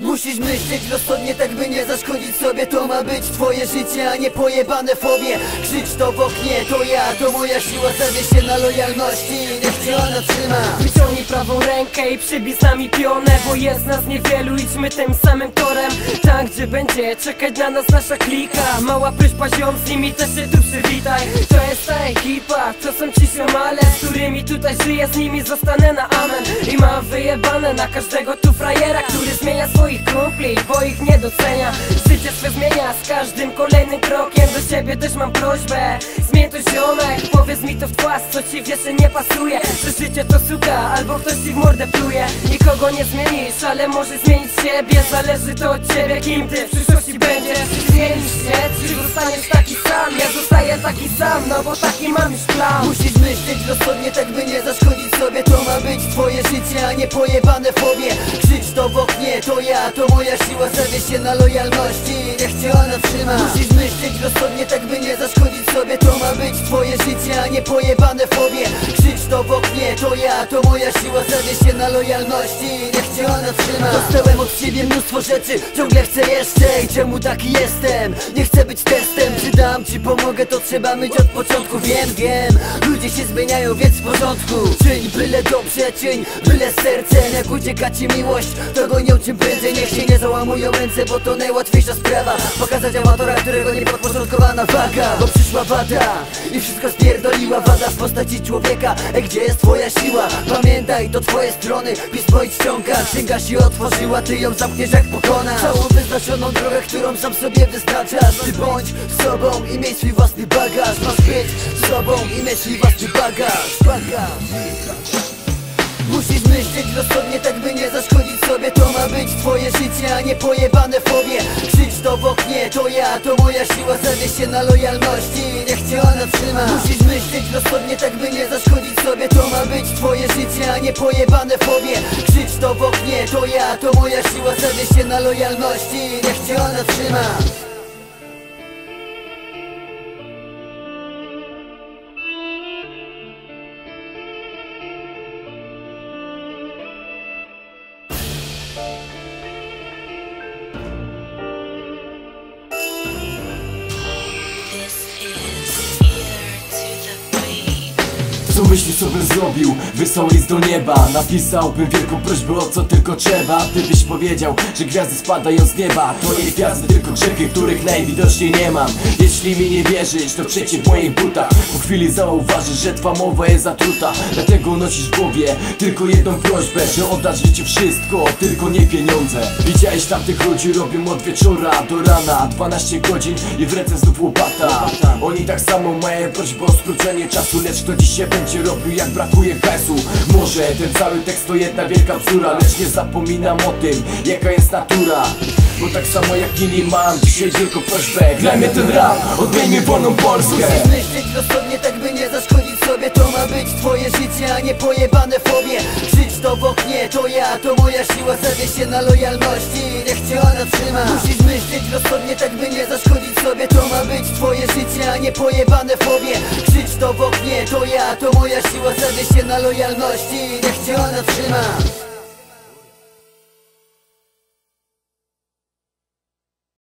Musisz myśleć rozsądnie, tak by nie zaszkodzić sobie. To ma być twoje życie, a nie pojebane fobie. Krzycz to w oknie, to ja, to moja siła. Zawie się na lojalności, niech cię ona trzyma. Wyciągnij prawą rękę i przybij z nami pionę Bo jest nas niewielu, idźmy tym samym torem. Tam gdzie będzie czekać na nas nasza klika. Mała prośba ziom, z nimi też się tu przywitaj. To jest ta ekipa, to są ci siomale Z którymi tutaj żyję, z nimi zostanę na amen. I mam wyjebane na każdego tu docenia. Życie swe zmienia z każdym kolejnym krokiem. Do ciebie też mam prośbę. Zmień to ziomek, powiedz mi to w twarz Co ci wiesz, że nie pasuje. Że życie to suka, albo ktoś ci w mordę pluje? Nikogo nie zmienisz, ale możesz zmienić siebie. Zależy to od ciebie, kim ty w przyszłości będziesz. Zmienisz się, czy zostaniesz taki sam? Ja zostaję taki sam, no bo taki mam już plan. Musisz myśleć rozsądnie, tak by nie zaszkodzić sobie. To ma być twoje a nie pojebane fobie. Krzycz to w oknie, to ja, to moja siła. Zawie się na lojalności, niech cię ona trzyma Musisz myśleć rozsądnie, tak by nie zaszkodzić sobie. To ma być twoje życie, a nie pojebane fobie. Krzycz to w oknie, to ja, to moja siła. Zawie się na lojalności, niech cię ona trzyma Dostałem od ciebie mnóstwo rzeczy, ciągle chcę jeszcze. I czemu taki jestem? Nie chcę być testem dam, czy pomogę, to trzeba myć od początku. Wiem, wiem, ludzie się zmieniają, więc w porządku. Czyń byle dobrze, czyń byle sercem Jak ucieka ci miłość, to gonią czym prędzej. Niech się nie załamują ręce, bo to najłatwiejsza sprawa. Pokazać amatora, którego nie podporządkowana waga. Bo przyszła wada i wszystko spierdoliła. Wada w postaci człowieka, Ej, gdzie jest twoja siła? Pamiętaj, to twoje strony, pismo i ściąga Księga się otworzyła, ty ją zamkniesz jak pokonasz Całą wyznaczoną drogę, którą sam sobie wyznaczasz. Ty bądź sobą i miej swój własny bagaż. Masz być sobą i mieć swój własny bagaż. Bagaż Musisz myśleć rozsądnie, tak by nie zaszkodzić sobie. To ma być twoje życie, a nie pojebane fobie. Krzycz to w oknie, to ja, to moja siła. Zawie się na lojalności, niech cię ona trzyma. Musisz myśleć rozsądnie, tak by nie zaszkodzić sobie. To ma być twoje życie, a nie pojebane fobie. Krzycz to w oknie, to ja, to moja siła. Zawie się na lojalności, niech cię ona trzyma Co myślisz, co bym zrobił? Wysłał list do nieba Napisałbym wielką prośbę o co tylko trzeba? Ty byś powiedział, że gwiazdy spadają z nieba. To nie gwiazdy, tylko grzechy, których najwidoczniej nie mam. Jeśli mi nie wierzysz, to przeciw moich butach Po chwili zauważysz, że twa mowa jest zatruta. Dlatego nosisz w głowie tylko jedną prośbę Że oddasz życiu wszystko, tylko nie pieniądze. Widziałeś tamtych ludzi, robią od wieczora do rana. 12 godzin i w ręce znów łopata. Oni tak samo mają prośbę o skrócenie czasu Lecz kto dzisiaj będzie robił jak brakuje hajsu Może ten cały tekst to jedna wielka bzdura Lecz nie zapominam o tym, jaka jest natura. Bo tak samo jak inni mam dzisiaj tylko prośbę Grajmy ten rap, odbijmy wolną Polskę. Musisz myśleć rozsądnie, tak by nie zaszkodzić sobie. To ma być twoje życie, a nie pojebane fobie. Krzycz to w oknie, to ja, to moja siła. Zawie się na lojalności, niech cię ona trzyma. Musisz myśleć rozsądnie, tak by nie zaszkodzić sobie. To ma być twoje życie, a nie pojebane fobie. Krzycz to w oknie, to ja, to moja siła Zawie się na lojalności, niech cię ona trzyma